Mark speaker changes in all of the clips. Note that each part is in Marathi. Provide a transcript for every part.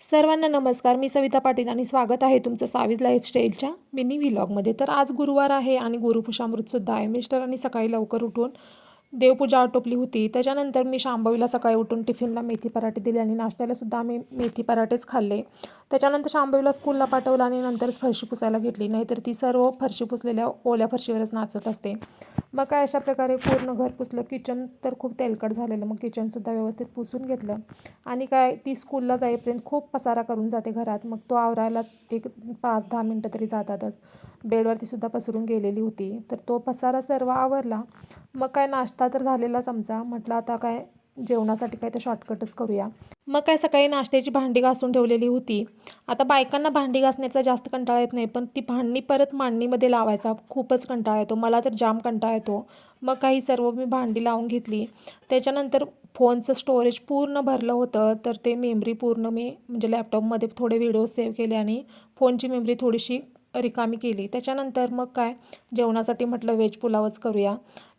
Speaker 1: सर्वांना नमस्कार मी सविता पाटील आणि स्वागत आहे तुमचं सावीज लाईफस्टाईलच्या मिनी व्हिलॉगमध्ये तर आज गुरुवार आहे आणि गुरुपुषामृतसुद्धा आहे. मिस्टरांनी सकाळी लवकर उठून देवपूजा आटोपली होती. त्याच्यानंतर मी शांबवीला सकाळी उठून टिफिनला मेथी पराठे दिले आणि नाश्त्यालासुद्धा आम्ही मेथी पराठेच खाल्ले. त्याच्यानंतर शांबईला स्कूलला पाठवलं आणि नंतरच फरशी पुसायला घेतली. नाहीतर ती सर्व फरशी पुसलेल्या ओल्या फरशीवरच नाचत असते. मग काय अशा प्रकारे पूर्ण घर पुसलं. किचन तर खूप तेलकट झालेलं. मग किचनसुद्धा व्यवस्थित पुसून घेतलं. आणि काय ती स्कूलला जाईपर्यंत खूप पसारा करून जाते घरात. मग तो आवरायलाच एक पाच दहा मिनटं तरी जातातच. बेडवरती सुद्धा पसरून गेलेली होती. तर तो पसारा सर्व आवरला. मग काय नाश्ता तर झालेलाच आमचा म्हटलं आता काय जेवणासाठी काय तर शॉर्टकटच करूया. मग काय सकाळी नाश्त्याची भांडी घासून ठेवलेली होती. आता बायकांना भांडी घासण्याचा जास्त कंटाळा येत नाही पण ती भांडी परत मांडणीमध्ये लावायचा खूपच कंटाळा येतो. मला तर जाम कंटाळा येतो. मग काही सर्व मी भांडी लावून घेतली. त्याच्यानंतर फोनचं स्टोरेज पूर्ण भरलं होतं तर ते मेमरी पूर्ण मी म्हणजे लॅपटॉपमध्ये थोडे व्हिडिओ सेव्ह केले आणि फोनची मेमरी थोडीशी रिकामी केली. त्याच्यानंतर मग काय? जेवणासाठी म्हटलं व्हेज पुलावच करूया.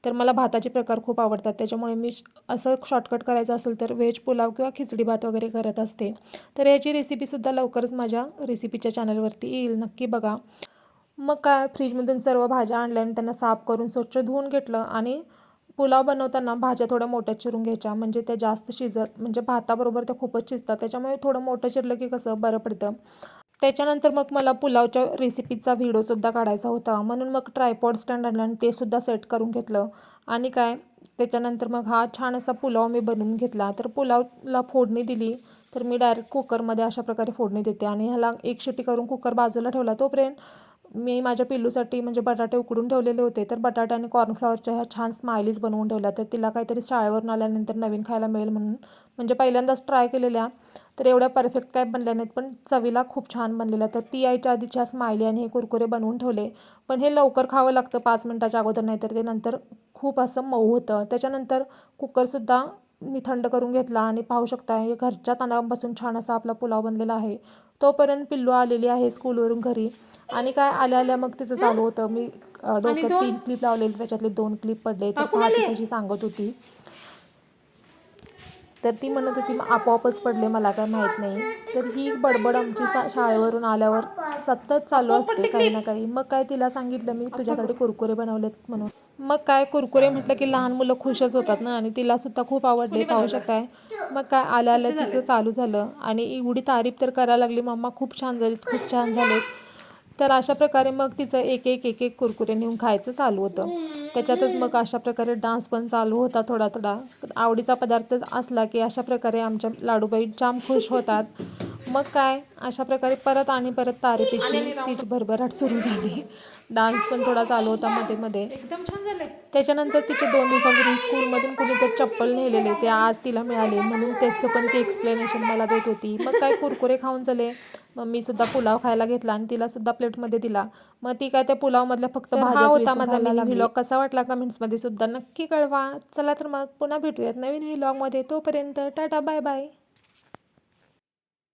Speaker 1: तर मला भाताचे प्रकार खूप आवडतात. त्याच्यामुळे मी असं शॉर्टकट करायचं असेल तर व्हेज पुलाव किंवा खिचडी भात वगैरे करत असते. तर याची रेसिपीसुद्धा लवकरच माझ्या रेसिपीच्या चॅनलवरती येईल. नक्की बघा. मग काय? फ्रीजमधून सर्व भाज्या आणल्या आणि त्यांना साफ करून स्वच्छ धुवून घेतलं आणि पुलाव बनवताना भाज्या थोड्या मोठ्या चिरून घ्यायच्या. म्हणजे त्या जास्त शिजत म्हणजे भाताबरोबर त्या खूपच शिजतात. त्याच्यामुळे थोडं मोठं चिरलं की कसं? बरं पडतं. त्याच्यानंतर मग मला पुलावच्या रेसिपीचा व्हिडिओसुद्धा काढायचा होता. म्हणून मग ट्रायपॉड स्टँड आणलं आणि ते सुद्धा सेट करून घेतलं. आणि काय त्याच्यानंतर मग हा छान असा पुलाव मी बनवून घेतला. तर पुलावला फोडणी दिली तर मी डायरेक्ट कुकरमध्ये अशा प्रकारे फोडणी देते. आणि ह्याला एक शिटी करून कुकर बाजूला ठेवला तोपर्यंत मी माझ्या पिल्लूसाठी म्हणजे बटाटे उकडून ठेवलेले होते. तर बटाटे आणि कॉर्नफ्लॉवरच्या ह्या छान स्माइलीज बनवून ठेवल्या. तर तिला काहीतरी शाळेवरून आल्यानंतर नवीन खायला मिळेल म्हणून म्हणजे पहिल्यांदाच ट्राय केलेल्या. तर एवढ्या परफेक्ट काय बनल्या नाहीत पण चवीला खूप छान बनलेल्या तर ती यायच्या आधीच्या स्माइली आणि हे कुरकुरे बनवून ठेवले. पण हे लवकर खावं लागतं पाच मिनटाच्या अगोदर नाही तर ते नंतर खूप असं मऊ होतं. त्याच्यानंतर कुकरसुद्धा मी थंड करून घेतला आणि पाहू शकता हे घरच्या तांदळापासून छान असा आपला पुलाव बनलेला आहे. तोपर्यंत पिल्लू आलेली आहे स्कूलवरून घरी. आणि काय आल्या आल्या मग तिचं चालू होतं. मी डोक्यात तीन क्लिप लावलेले त्याच्यातले दोन क्लिप पडले. तर पाहते कशी सांगत होती. तर ती म्हणत होती आपोआपच पडले मला काय माहीत नाही. तर ही बडबड आमची सा शाळेवरून आल्यावर सतत चालू असते काही ना काही. मग काय तिला सांगितलं मी तुझ्यासाठी कुरकुरे बनवलेत म्हणून. मग काय कुरकुरे म्हटलं की लहान मुलं खुशच होतात ना आणि तिला सुद्धा खूप आवडले पाहू शकताय मग काय आल्या आल्या तिचं चालू झालं आणि एवढी तारीफ तर करायला लागली मम्मा खूप छान झालीत खूप छान झालेत. तर अशा प्रकारे मग तिचं एक एक एक एक कुरकुरे नेऊन खायचं चालू होतं. त्याच्यातच मग अशा प्रकारे डान्स पण चालू होता थोडा थोडा. आवडीचा पदार्थ असला की अशा प्रकारे आमच्या लाडूबाई जाम खुश होतात. मग काय अशा प्रकारे परत आणि परत तारीफीची तिची भरभराट सुरू झाली. डान्स पण थोडा चालू होता मध्ये मध्ये.
Speaker 2: एकदम छान झालंय.
Speaker 1: त्याच्यानंतर तिचे दोन दिवसापूर्वी स्कूलमधून कुणीतरी चप्पल नेलेले ते आज तिला मिळाले म्हणून त्याचं पण ती एक्सप्लेनेशन मला देत होती. मग काय कुरकुरे खाऊन झाले मग मी सुद्धा पुलाव खायला घेतला आणि तिला सुद्धा प्लेटमध्ये दिला. मग ती काय त्या पुलावमधल्या फक्त भाज्या होता माझा व्हिलॉग कसा वाटला कमेंट्समध्ये सुद्धा नक्की कळवा. चला तर मग पुन्हा भेटूयात नवीन व्हिलॉगमध्ये तोपर्यंत टाटा बाय बाय